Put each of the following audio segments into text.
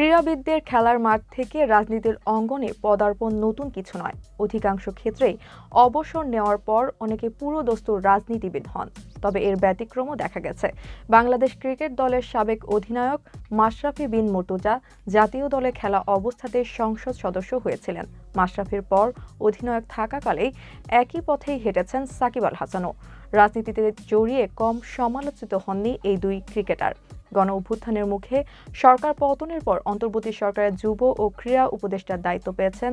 ক্রীড়াবিদদের খেলার মাঠ থেকে রাজনীতির অঙ্গনে পদার্পণ নতুন কিছু নয়। অধিকাংশ ক্ষেত্রেই অবসর নেওয়ার পর অনেকে পুরো দস্তুর রাজনীতিবিদ হন। তবে এর ব্যতিক্রমও দেখা গেছে। বাংলাদেশ ক্রিকেট দলের সাবেক অধিনায়ক মাশরাফি বিন মর্তুজা জাতীয় দলে খেলা অবস্থাতে সংসদ সদস্য হয়েছিলেন। মাশরাফির পর অধিনায়ক থাকাকালেই একই পথেই হেঁটেছেন সাকিব আল হাসানও। রাজনীতিতে জড়িয়ে কম সমালোচিত হননি এই দুই ক্রিকেটার। গণ অভ্যুত্থানের মুখে সরকার পতনের পর অন্তর্বর্তী সরকারের যুব ও ক্রীড়া উপদেষ্টার দায়িত্ব পেয়েছেন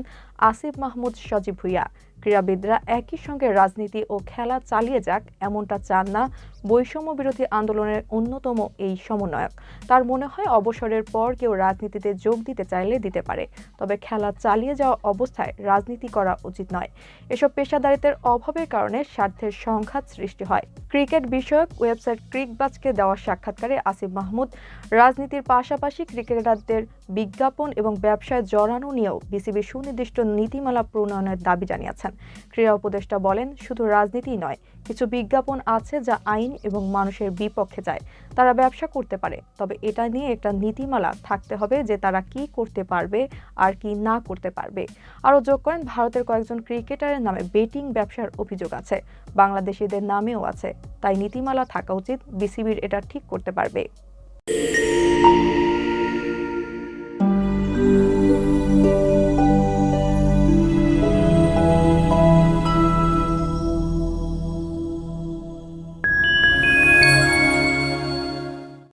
আসিফ মাহমুদ সজীব ভুইয়া। ক্রীড়াবিদরা একই সঙ্গে রাজনীতি ও খেলা চালিয়ে যাক, এমনটা চান না বৈষম্য বিরোধী আন্দোলনের অন্যতম এই সমন্বয়ক। তার মনে হয় অবসরের পর কেউ রাজনীতিতে যোগ দিতে চাইলে দিতে পারে, তবে খেলা চালিয়ে যাওয়া অবস্থায় রাজনীতি করা উচিত নয়। এসব পেশাদারিত্বের অভাবের কারণে স্বার্থের সংঘাত সৃষ্টি হয়। ক্রিকেট বিষয়ক ওয়েবসাইট ক্রিকবাজকে দেওয়া সাক্ষাৎকারে আসিফ মাহমুদ, রাজনীতির পাশাপাশি ক্রিকেটারদের বিজ্ঞাপন এবং ব্যবসায় জড়ানো নিয়েও বিসিবির সুনির্দিষ্ট নীতিমালা প্রণয়নের দাবি জানিয়েছেন। ক্রীড়া উপদেষ্টা বলেন, শুধু রাজনীতিই নয়, কিছু বিজ্ঞাপন আছে যা আইন এবং মানুষের বিপক্ষে যায়। তারা ব্যবসা করতে পারে, তবে এটা নিয়ে একটা নীতিমালা থাকতে হবে যে তারা কি করতে পারবে আর কি না করতে পারবে। আরও যোগ করেন, ভারতের কয়েকজন ক্রিকেটারের নামে বেটিং ব্যবসার অভিযোগ আছে, বাংলাদেশিদের নামেও আছে। তাই নীতিমালা থাকা উচিত, বিসিবির এটা ঠিক করতে পারবে।